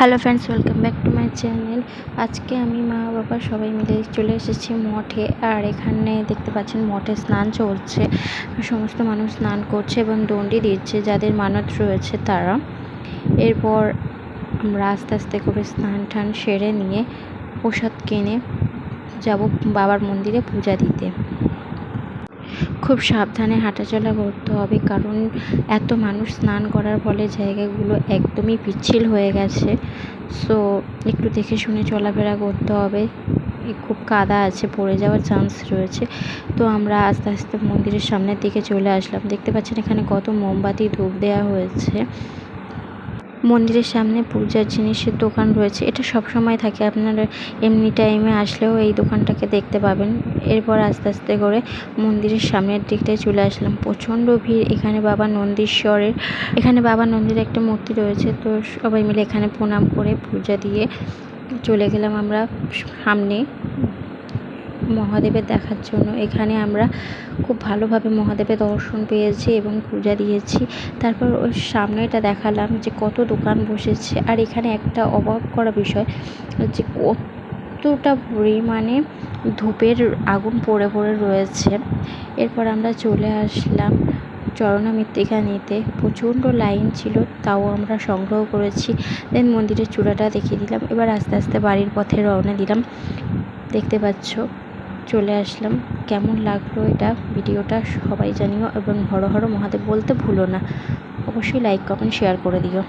Hello friends welcome back to my channel আজকে আমি মা বাবা সবাই মিলে চলে এসেছি মঠে, আর এখানে দেখতে পাচ্ছেন মঠে স্নান চলছে। সমস্ত মানুষ স্নান করছে এবং দণ্ডি দিচ্ছে, যাদের মানত রয়েছে তারা। এরপর আমরা আস্তে আস্তে করে স্নান টান সেরে নিয়ে প্রসাদ কিনে যাব বাবার মন্দিরে পূজা দিতে। খুব সাবধানে হাঁটাচলা করতে হবে, কারণ এত মানুষ স্নান করার ফলে জায়গাগুলো একদমই পিচ্ছিল হয়ে গেছে। সো একটু দেখে শুনে চলাফেরা করতে হবে। খুব কাদা আছে, পড়ে যাওয়ার চান্স রয়েছে। তো আমরা আস্তে আস্তে মন্দিরের সামনের দিকে চলে আসলাম। দেখতে পাচ্ছেন এখানে কত মোমবাতি ধূপ দেওয়া হয়েছে। মন্দিরের সামনে পূজার জিনিসের দোকান রয়েছে। এটা সব সময় থাকে। আপনারা এমনি টাইমে আসলেও এই দোকানটাকে দেখতে পাবেন। এরপর আস্তে আস্তে করে মন্দিরের সামনের দিকটায় চলে আসলাম। প্রচণ্ড ভিড়। এখানে বাবা নন্দীশ্বরের, এখানে বাবা নন্দীর একটা মূর্তি রয়েছে। তো সবাই মিলে এখানে প্রণাম করে পূজা দিয়ে চলে গেলাম আমরা সামনে। মহাদেবের দেখার জন্য। এখানে আমরা খুব ভালোভাবে মহাদেবের দর্শন পেয়েছি এবং পূজা দিয়েছি। তারপর ওর সামনেটা দেখালাম যে কত দোকান বসেছে। আর এখানে একটা অবাক করা বিষয় যে কতটা পরিমাণে ধূপের আগুন পড়ে পড়ে রয়েছে। এরপর আমরা চলে আসলাম চরণা মৃত্তিকা নিতে। প্রচণ্ড লাইন ছিল, তাও আমরা সংগ্রহ করেছি। দেন মন্দিরের চূড়াটা দেখিয়ে দিলাম। এবার আস্তে আস্তে বাড়ির পথে রওনা দিলাম। দেখতে পাচ্ছ? চলে আসলাম। কেমন লাগল এটা ভিডিওটা সবাই জানিও এবং হর হর মহাদেব বলতে ভুলো না। অবশ্যই লাইক কমেন্ট শেয়ার করে দিও।